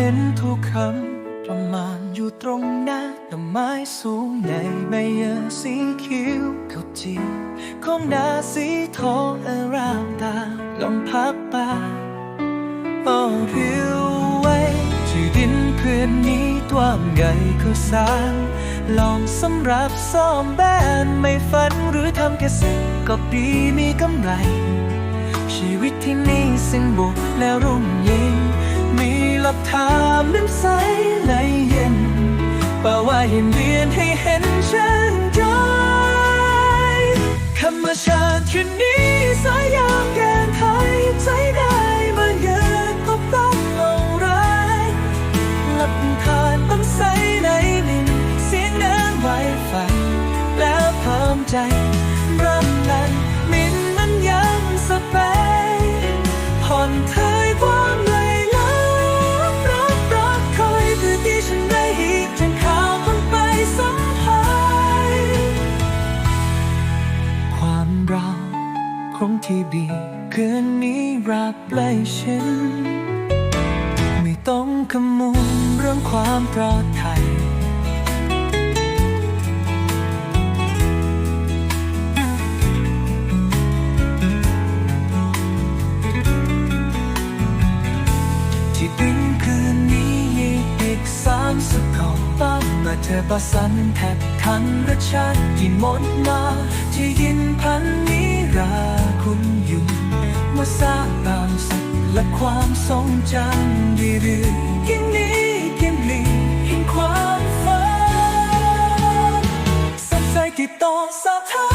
ห็นทุกคำประมาณอยู่ตรงหน้าต้นไม้สูงในใบหญ้าสีเขียวเขาจีของหน้าสีทองอารามตาลมพัดไปโอ้ผิวไว้ที่ดินพื้นนี้ตัวใหญ่ก็สร้างลองสำหรับซ่อมแบนไม่ฝันหรือทำเกษตรก็ดีมีกำไร ชีวิตที่นี่สิ้นบุกแล้วรุ่ง ยิ่งมีหลักฐานน้ำใสไหลเย็นป่าว่าเห็นเรียนให้เห็นฉันใจธรรมชาติคืนนี้สายยามแกนไทยใจได้มาเยือนพบต้องลงร้ายหลักฐานต้องใสในดินเสียงเดินไหวฝันแล้วเพิ่มใจ เราคงที่ดีคืนนี้รักใกล้ชินไม่ต้องขมูลเรื่องความปลอดภัยที่ดินคืนนี้อีกสามสิบเข ตั้มาเธอประสันแทบทันรสชาติที่หมดมาที่ยินพันนี้ราคุณอยู่เมื่อสร้างตามสุขและความทรงจำดีเรื่อยๆยิ่งนี้ยิ่งลีกินความฝันสับใจกี่ต่อสักเท่า